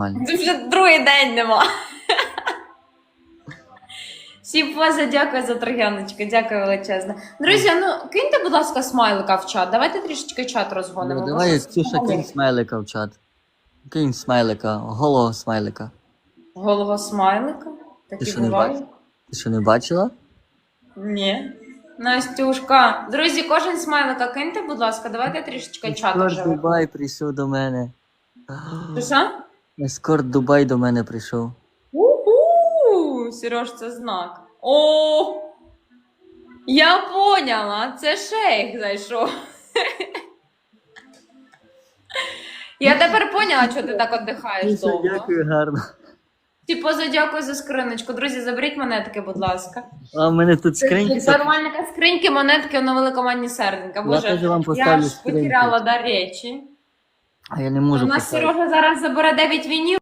Нормально. Тут вже другий день нема. Всі поза, дякую за трогяночки, дякую величезно. Друзі, ну киньте, будь ласка, смайлика в чат. Давайте трішечки чат розгонимо. Ну, давай, Ксюша, кинь смайлика в чат. Кинь смайлика, голого смайлика. Голова смайлика. Ти що не бачила? Ти що не бачила? Ні. Настюшка. Друзі, кожен смайлика киньте, будь ласка, давайте трішечки чат Ескорт оживимо. Дубай прийшов до мене. Ти що? Ескорт Дубай до мене прийшов. Уху! Сереж, це знак. О! Я поняла, це шейх зайшов. Я тепер поняла, що ти так віддихаєш довго. Дякую, гарно. Типу, дякую за скриночку. Друзі, заберіть монетки, будь ласка. А в мене тут скриньки. Це скриньки, монетки, воно великоманні серденька. Боже, я поставлю ж скриньки. потеряла до речі. А я не У можу нас поставити. Сережа зараз забере 9 вінів.